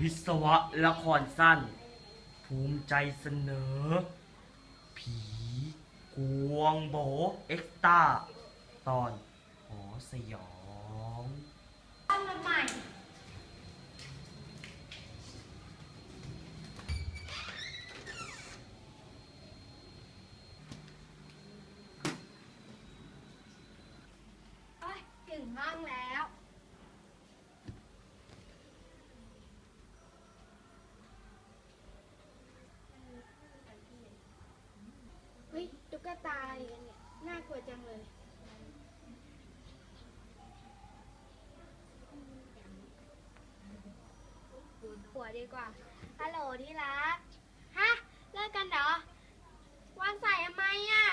วิศวะละครสั้น ภูมิใจเสนอ ผีกวงโบเอ็กซ์ตาตอนหอสยองทำมาใหม่ ถึงห้องแล้ว เฮ้ย ตุ๊กตาอะไรกันเนี่ย น่ากลัวจังเลยผัวดีกว่า ฮัลโหลที่รัก ฮะ เลิกกันเหรอ วางสายทำไมอะ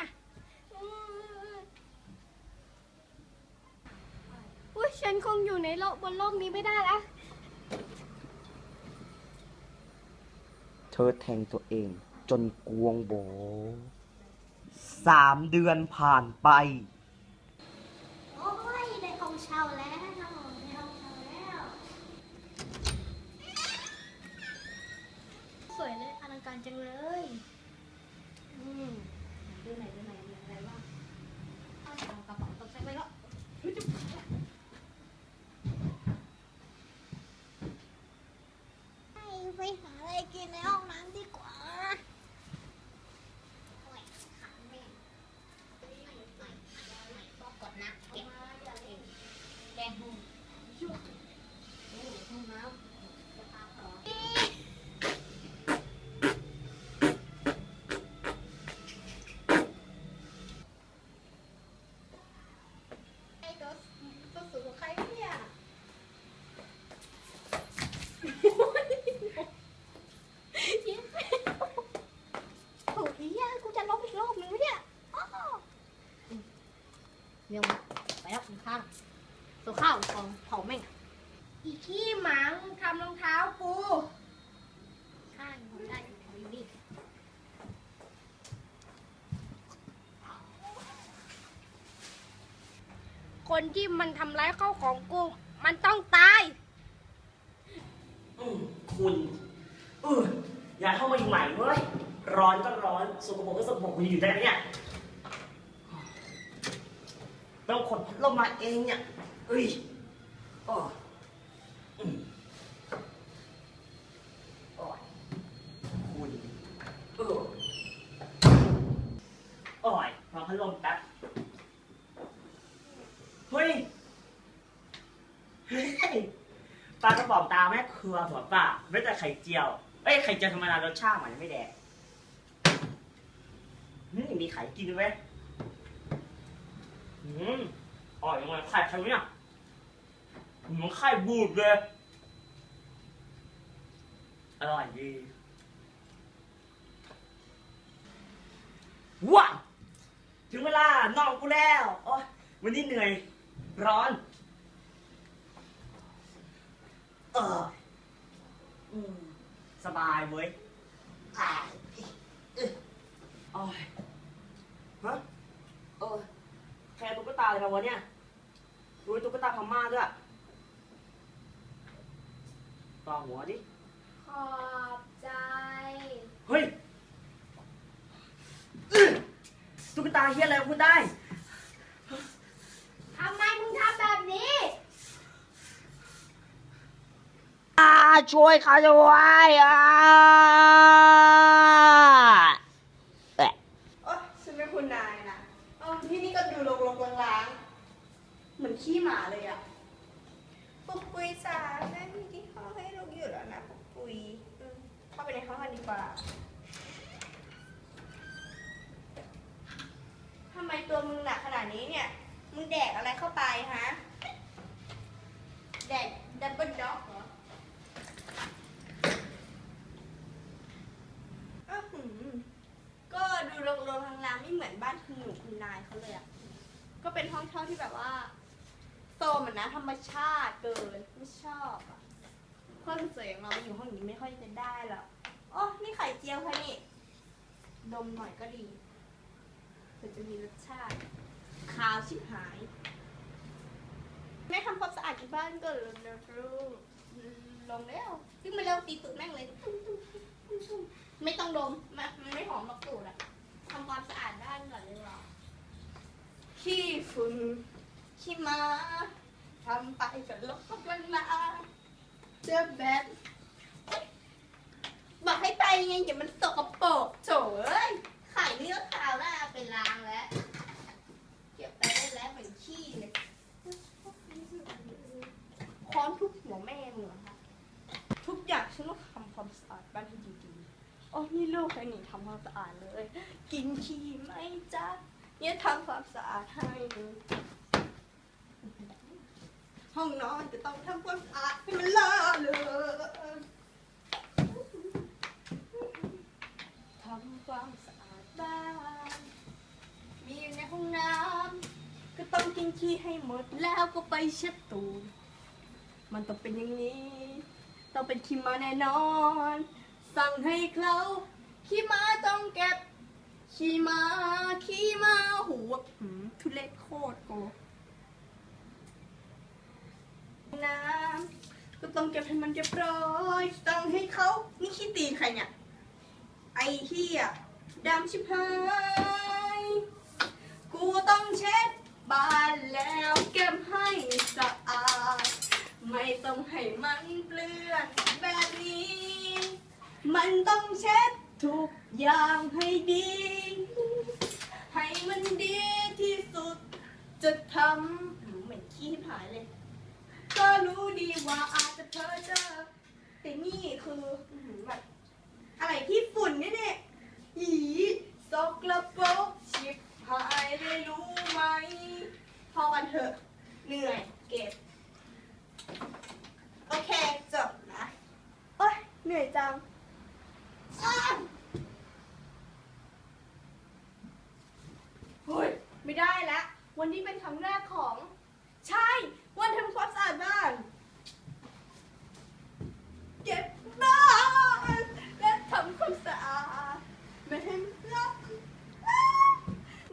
อุ้ยฉันคงอยู่ในโลกบนโลกนี้ไม่ได้แล้ว เธอแทงตัวเองจนกวงโบ สามเดือนผ่านไป โอ้ยได้ห้องเช่าแล้วได้ห้องเช่าแล้ว สวยเลยอลังการจังเลย อืมดูไหนดูไหนมีอะไรบ้างเอากระเป๋าตกใส่ไปแล้วไปหาอะไรกินในห้องน้ำดีกว่าโอ้ยขันแม่กดนะเก็บแดงหูห้องน้ำจะพาต่อ ไอ้ตัวตัวสูงกว่าใครเนี่ยโอ้ยยกูจะลบอีกรอบนึงไหมเนี่ยอ้าว เดี๋ยวไปแล้วกินข้าวตัวข้าวของเผาแม่งอีขี้หมังทำรองเท้ากูข้างผมได้อยู่นี่คนที่มันทำร้ายข้าของกู มันต้องตาย อืมคุณเอออย่าเข้ามาอยู่ใหม่เว้ย ร้อนก็ร้อนสกปรกก็สกปรกคุณอยู่ได้ไหมเนี่ย ต้องขนพัดลมมาเองเนี่ยเอ้ยอ๋ออืมโอ้ยคุณเออโอ้ยมพัดลมแป๊บเฮ้ยเฮ้ยปลากระป๋องตาแม่ครัวหัวป่าไม่แต่ไข่เจียว เอ้ยไข่เจียวธรรมดารสชาติมันไม่แดงนี่มีไข่กินด้วยไหม อืมอร่อยยังไงไข่ใครเนี่ยเหมือนไข่บูดเลย อร่อยดี ว้าวถึงเวลานอนกูแล้วโอ้ยวันนี้เหนื่อย ร้อน เอออืมสบายเว้ยอ่าเอ้ยโอ้ยฮะเออ แค่ตุ๊กตาอะไรมาวะเนี่ยดูตุ๊กตาพม่าด้วยต่อหัวดิ ขอบใจ เฮ้ยอื้อตุ๊กตาเฮียอะไรคุณได้ ทำไมมึงทำแบบนี้อ่าช่วยเขาด้วยอ่าเอ๊ะ โอ๊ยฉันเป็นคุณนายนะเอ้าที่นี่ก็ดูรกๆล้างๆเหมือนขี้หมาเลยอะปุกปุยจ๋าแม่มีที่ห้องให้ลูกอยู่แล้วนะปุกปุยอืมเข้าไปในห้องกันดีกว่า ทำไมตัวมึงหนักขนาดนี้เนี่ย มึงแดกอะไรเข้าไปฮะ แดกดับเบิลด็อกเหรออ้าวหืมก็ดูโรงๆทางน้ำไม่เหมือนบ้านคุณหนูคุณนายเขาเลยอะก็เป็นห้องเช่าที่แบบว่าโซมอะนะธรรมชาติเกินไม่ชอบอะคนสวยอย่างเรามาอยู่ห้องนี้ไม่ค่อยจะได้หรอก อ๋อนี่ไข่เจียวค่ะนี่ ดมหน่อยก็ดีเผื่อจะมีรสชาติขาวชิบหาย แม่ทำความสะอาดที่บ้านก่อนเลยนะลูกดมแล้วซึ่งมันเร็วตีตูดแม่งเลยตุ้มตุ้มตุ้มตุ้มตุ้มไม่ต้องดมมันมันไม่หอมหรอกตูดอะทำความสะอาดบ้านก่อนเลยว่ะขี้ฝุ่นขี้มาทำไปกับลบกันมาเจอแบบบอกให้ ไปไงอย่ามันสกปรกโถเอ้ยไข่นี่ก็ขาวหน้าไปล้างแล้วเก็บไปได้แล้วเหมือนขี้เลยค้อนทุบหัวแม่มึงเหรอคะทุกอย่างฉันต้องทำความสะอาดบ้านให้ดีๆอ๋นี่ลูกใครหนีทำความสะอาดเลย กินขี้ไหมจ๊ะเนี่ยทำความสะอาดให้ห้องนอนจะต้องทำความสะอาดให้มันเลอะเลยทำ ความสะอาดบ้านมีอยู่ในห้องน้ำก็ต้องกินขี้ให้หมดแล้วก็ไปเช็ดตูดมันต้องเป็นอย่างนี้ ต้องเป็นขี้มาแน่นอน สั่งให้เขาขี้มาต้องเก็บขี้มาขี้มาหัวหืมทุเล็โคตรโกน้ำก็ต้องเก็บให้มันเรียบร้อยสั่งให้เขานี่ขี้ตีนใครเนี่ย ไอ้เหี้ย ดำชิบหาย กูต้องเช็ดบ้านแล้วเก็บให้สะอาด ไม่ต้องให้มันเปลื้อนแบบนี้ มันต้องเช็ดทุกอย่างให้ดี ให้มันดีที่สุด จะทำหืมเหมือนขี้หายเลย ก็รู้ดีว่าอาจจะเพ้อเจอแต่นี่คืออื้อหือแบบอะไรที่ฝุ่นเนี่ยเนี่ย อีสกระปรกชิบหายได้รู้ไหม พอกันเถอะ เหนื่อย เก็บ โอเค จบนะ โอ้ยเหนื่อยจังอ้าวเฮ้ย ไม่ได้แล้ ววันนี้เป็นครั้งแรกของ ใช่ วันทำความสะอาดบ้าน เก็บบ้านและทำความสะอาดไม่ให้มันรกอ้าว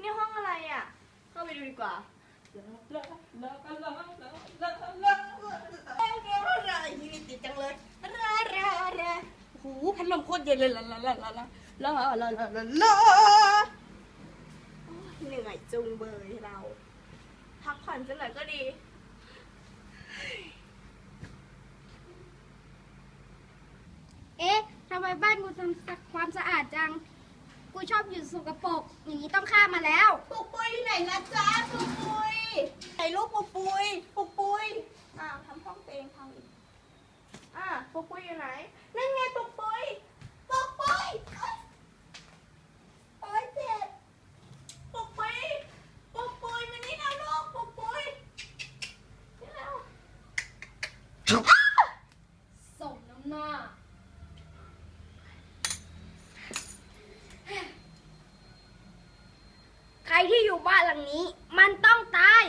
นี่ห้องอะไรอะ เข้าไปดูดีกว่าเลิกเลิกเลิกเลิกเลิกเลิกเลิกเลิกเลิกอะไรนี่ติดจังเลยราราราโอ้โหพัดลมโคตรเย็นเลยลาลาลาลาลาลาลาลาลาลาโอ้ยเห นื่อยจุงเบยเรา พักผ่อนสักหน่อยก็ดีเอ๊ะทำไมบ้านกูทำความสะอาดจัง กูชอบอยู่สกปรกอย่างนี้ต้องฆ่ามาแล้ว ปุกปุยอยู่ไหนนะจ๊ะปุกปุยไหนลูกปุกปุยปุกปุยอ้าวทำห้องตัวเองพังอีกอ่าปุกปุยอยู่ไหนนั่นไงปุกปุยปุกปุยเอ้ยโอ๊ยเจ็บปุกปุยปุกปุยมานี่นะลูกปุกปุยนี่แล้ว ส่งน้ำหน้า ใคร ที่อยู่บ้านหลังนี้ มันต้องตาย